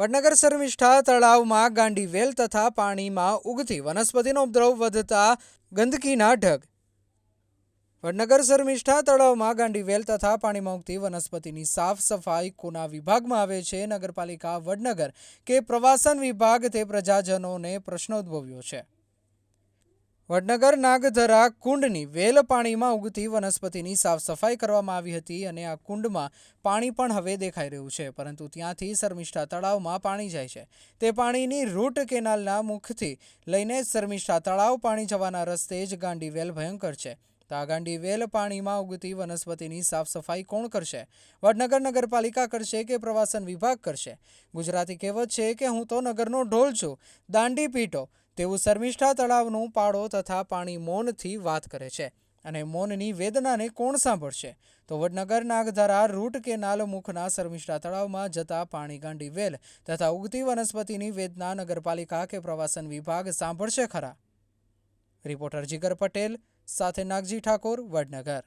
વડનગર શર્મિષ્ઠા તળાવમાં ગાંડી વેલ તથા પાણીમાં ઉગતી વનસ્પતિનો ઉપદ્રવ વધતા ગંદકીના ઢગ. વડનગર શર્મિષ્ઠા તળાવમાં ગાંડી વેલ તથા પાણીમાં ઉગતી વનસ્પતિની સાફ સફાઈ કોના વિભાગમાં આવે છે. નગરપાલિકા વડનગર કે પ્રવાસન વિભાગ તે પ્રજાજનોને પ્રશ્ન ઉદ્ભવ્યો છે. વડનગર નાગધરા કુંડની વેલ પાણીમાં ઉગતી વનસ્પતિની સાફ સફાઈ કરવામાં આવી હતી અને આ કુંડમાં પાણી પણ હવે દેખાઈ રહ્યું છે, પરંતુ ત્યાંથી શર્મિષ્ઠા તળાવમાં પાણી જાય છે. તે પાણીની રૂટ કેનાલના મુખથી લઈને શર્મિષ્ઠા તળાવ પાણી જવાના રસ્તે જ ગાંડી વેલ ભયંકર છે. તો આ ગાંડી વેલ પાણીમાં ઉગતી વનસ્પતિની સાફ સફાઈ કોણ કરશે? વડનગર નગરપાલિકા કરશે કે પ્રવાસન વિભાગ કરશે? ગુજરાતી કહેવત છે કે હું તો નગરનો ઢોલ છું. દાંડી પીટો. તેવું શર્મિષ્ઠા તળાવનું પાડો તથા પાણી મૌનથી વાત કરે છે અને મૌનની વેદનાને કોણ સાંભળશે? તો વડનગર નાગધારા રૂટ કેનાલ મુખના શર્મિષ્ઠા તળાવમાં જતા પાણી ગાંડી વેલ તથા ઉગતી વનસ્પતિની વેદના નગરપાલિકા કે પ્રવાસન વિભાગ સાંભળશે ખરા? રિપોર્ટર જીગર પટેલ સાથે નાગજી ઠાકોર, વડનગર.